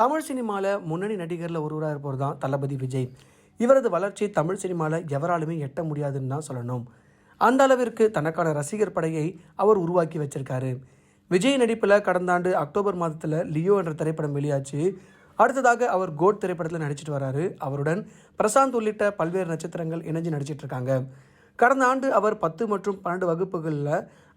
தமிழ் சினிமாவில் முன்னணி நடிகரில் ஒருவராக இருப்பவர் தான் தளபதி விஜய். இவரது வளர்ச்சி தமிழ் சினிமாவில் எவராலுமே எட்ட முடியாதுன்னு தான் சொல்லணும். அந்த அளவிற்கு தனக்கான ரசிகர் படையை அவர் உருவாக்கி வச்சிருக்காரு. விஜய் நடிப்பில் கடந்த ஆண்டு அக்டோபர் மாதத்தில் லியோ என்ற திரைப்படம் வெளியாச்சு. அடுத்ததாக அவர் கோட் திரைப்படத்தில் நடிச்சிட்டு வராரு. அவருடன் பிரசாந்த் உள்ளிட்ட பல்வேறு நட்சத்திரங்கள் இணைஞ்சு நடிச்சிட்டு இருக்காங்க. கடந்த ஆண்டு அவர் பத்து மற்றும் பன்னெண்டு வகுப்புகளில்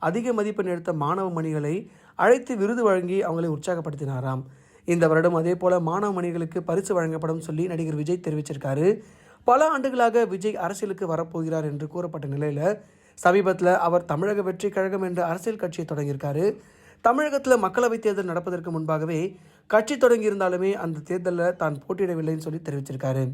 அதிக மதிப்பெண் எடுத்த மாணவ மணிகளை அழைத்து விருது வழங்கி அவங்களை உற்சாகப்படுத்தினாராம். இந்த வருடம் அதே போல மாணவமணிகளுக்கு பரிசு வழங்கப்படும் சொல்லி நடிகர் விஜய் தெரிவிச்சிருக்காரு. பல ஆண்டுகளாக விஜய் அரசியலுக்கு வரப்போகிறார் என்று கூறப்பட்ட நிலையில் சமீபத்தில் அவர் தமிழக வெற்றி கழகம் என்ற அரசியல் கட்சியை தொடங்கியிருக்காரு. தமிழகத்தில் மக்களவைத் தேர்தல் நடப்பதற்கு முன்பாகவே கட்சி தொடங்கியிருந்தாலுமே அந்த தேர்தலில் தான் போட்டியிடவில்லைன்னு சொல்லி தெரிவிச்சிருக்காரு.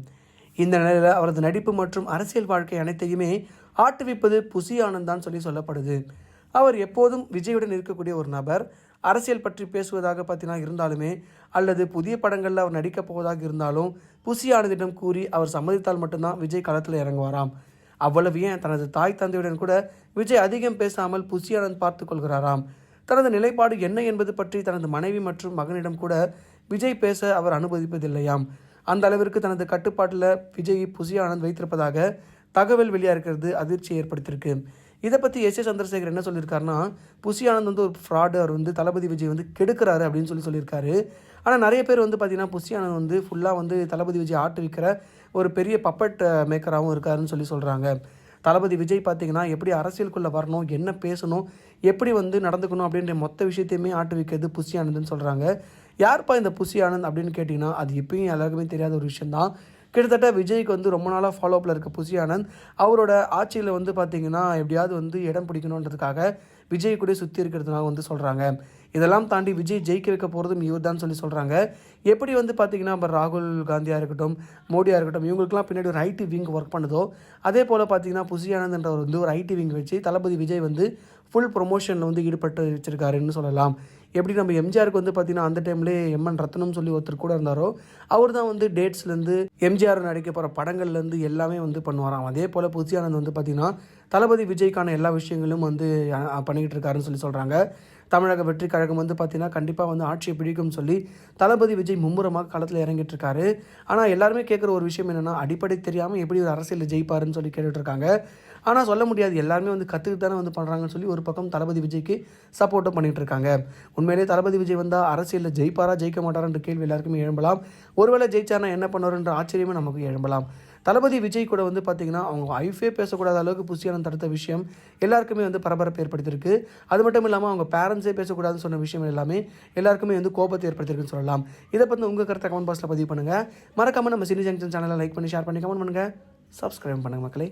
இந்த நிலையில் அவரது நடிப்பு மற்றும் அரசியல் வாழ்க்கை அனைத்தையுமே ஆட்டுவிப்பது புசி ஆனந்த் தான் சொல்லி சொல்லப்படுது. அவர் எப்போதும் விஜயுடன் இருக்கக்கூடிய ஒரு நபர். அரசியல் பற்றி பேசுவதாக பார்த்தீங்கன்னா இருந்தாலுமே அல்லது புதிய படங்களில் அவர் நடிக்கப் போவதாக இருந்தாலும் புசியானதிடம் கூறி அவர் சம்மதித்தால் மட்டும்தான் விஜய் களத்தில் இறங்குவாராம். அவ்வளவு ஏன்? தனது தாய் தந்தையுடன் கூட விஜய் அதிகம் பேசாமல் புசியானந்த் பார்த்து கொள்கிறாராம். தனது நிலைப்பாடு என்ன என்பது பற்றி தனது மனைவி மற்றும் மகனிடம் கூட விஜய் பேச அவர் அனுமதிப்பதில்லையாம். அந்த அளவிற்கு தனது கட்டுப்பாட்டில் விஜய் புசி ஆனந்த் வைத்திருப்பதாக தகவல் வெளியாக இருக்கிறது அதிர்ச்சியை ஏற்படுத்தியிருக்கு. இதை பற்றி எஸ் ஏ சந்திரசேகர் என்ன சொல்லியிருக்காருன்னா புசி ஆனந்த் வந்து ஒரு ஃப்ராடு அவர் வந்து தளபதி விஜய் வந்து கெடுக்கிறாரு அப்படின்னு சொல்லி சொல்லியிருக்காரு. ஆனால் நிறைய பேர் வந்து பார்த்தீங்கன்னா புசி ஆனந்த் வந்து ஃபுல்லாக வந்து தளபதி விஜய் ஆட்டு விற்கிற ஒரு பெரிய பப்பட் மேக்கராகவும் இருக்காருன்னு சொல்லி சொல்கிறாங்க தளபதி விஜய் பார்த்தீங்கன்னா எப்படி அரசியலுக்குள்ளே வரணும் என்ன பேசணும் எப்படி வந்து நடந்துக்கணும் அப்படின்ற மொத்த விஷயத்தையுமே ஆட்டு வைக்கிறது புசி ஆனந்த்னு சொல்கிறாங்க யார்ப்பா இந்த புசி ஆனந்த் அப்படின்னு கேட்டிங்கன்னா அது எப்பயும் எல்லாருக்குமே தெரியாத ஒரு விஷயந்தான் கிட்டத்தட்ட விஜய்க்கு வந்து ரொம்ப நாளாக ஃபாலோஅப்பில் இருக்க புசி ஆனந்த் அவரோட ஆட்சியில் வந்து பார்த்தீங்கன்னா எப்படியாவது வந்து இடம் பிடிக்கணுன்றதுக்காக விஜய் கூட சுற்றி இருக்கிறதுனால வந்து சொல்கிறாங்க இதெல்லாம் தாண்டி விஜய் ஜெயிக்க வைக்க போகிறதும் இவர் தான் சொல்லி சொல்கிறாங்க எப்படி வந்து பார்த்தீங்கன்னா இப்போ ராகுல் காந்தியாக இருக்கட்டும் மோடியாக இருக்கட்டும் இவங்களுக்குலாம் பின்னாடி ஒரு ஐடி விங் ஒர்க் பண்ணுதோ அதே போல் பார்த்தீங்கன்னா புசியானந்த்ன்றவர் வந்து ஒரு ஐடி விங் வச்சு தளபதி விஜய் வந்து ஃபுல் ப்ரொமோஷனில் வந்து ஈடுபட்டு வச்சுருக்காருன்னு சொல்லலாம். எப்படி நம்ம எம்ஜிஆருக்கு வந்து பார்த்தீங்கன்னா அந்த டைம்லேயே எம்என் ரத்னம் சொல்லி ஒருத்தர் கூட இருந்தாரோ அவர் தான் வந்து டேட்ஸ்லேருந்து எம்ஜிஆர் நடிக்க போகிற படங்கள்லேருந்து எல்லாமே வந்து பண்ணுவாராம். அதே போல் புசியானந்த் வந்து பார்த்திங்கன்னா தளபதி விஜய்க்கான எல்லா விஷயங்களும் வந்து பண்ணி பண்ணிக்கிட்டு இருக்காருன்னு சொல்லி சொல்கிறாங்க தமிழக வெற்றி கழகம் வந்து பார்த்தீங்கன்னா கண்டிப்பாக வந்து ஆட்சியை பிடிக்கும்னு சொல்லி தளபதி விஜய் மும்முரமாக களத்தில் இறங்கிட்டு இருக்காரு ஆனால் எல்லாருமே கேட்குற ஒரு விஷயம் என்னென்னா அடிப்படை தெரியாமல் எப்படி ஒரு அரசியலில் ஜெயிப்பாருன்னு சொல்லி கேட்டுட்டு இருக்காங்க ஆனால் சொல்ல முடியாது. எல்லாருமே வந்து கற்றுக்கிட்டு தானே வந்து பண்ணுறாங்கன்னு சொல்லி ஒரு பக்கம் தளபதி விஜய்க்கு சப்போர்ட்டும் பண்ணிகிட்டு இருக்காங்க உண்மையிலே தளபதி விஜய் வந்தால் அரசியலில் ஜெயிப்பாரா ஜெயிக்க மாட்டாரான்ற கேள்வி எல்லாருக்குமே எழும்பலாம். ஒருவேளை ஜெயிச்சார்னா என்ன பண்ணுவார்ன்ற ஆச்சரியமே நமக்கு எழும்பலாம். தளபதி விஜய் கூட வந்து பார்த்திங்கன்னா அவங்க ஐஃபே பேசக்கூடாத அளவுக்கு புசியான தடுத்த விஷயம் எல்லாருக்குமே வந்து பரபரப்பு ஏற்படுத்தியிருக்கு. அது மட்டும் இல்லாமல் அவங்க பேரண்ட்ஸே பேசக்கூடாதுன்னு சொன்ன விஷயம் எல்லாமே எல்லாருக்குமே வந்து கோபத்தை ஏற்படுத்தியிருக்குன்னு சொல்லலாம். இதை பற்றி உங்கள் கருத்தை கமெண்ட் பாக்ஸில் பதிவு பண்ணுங்கள் மறக்காமல் நம்ம சினி ஜங்ஷன் சேனலை லைக் பண்ணி ஷேர் பண்ணி கமெண்ட் பண்ணுங்கள் சப்ஸ்கிரைப் பண்ணுங்கள் மக்களே.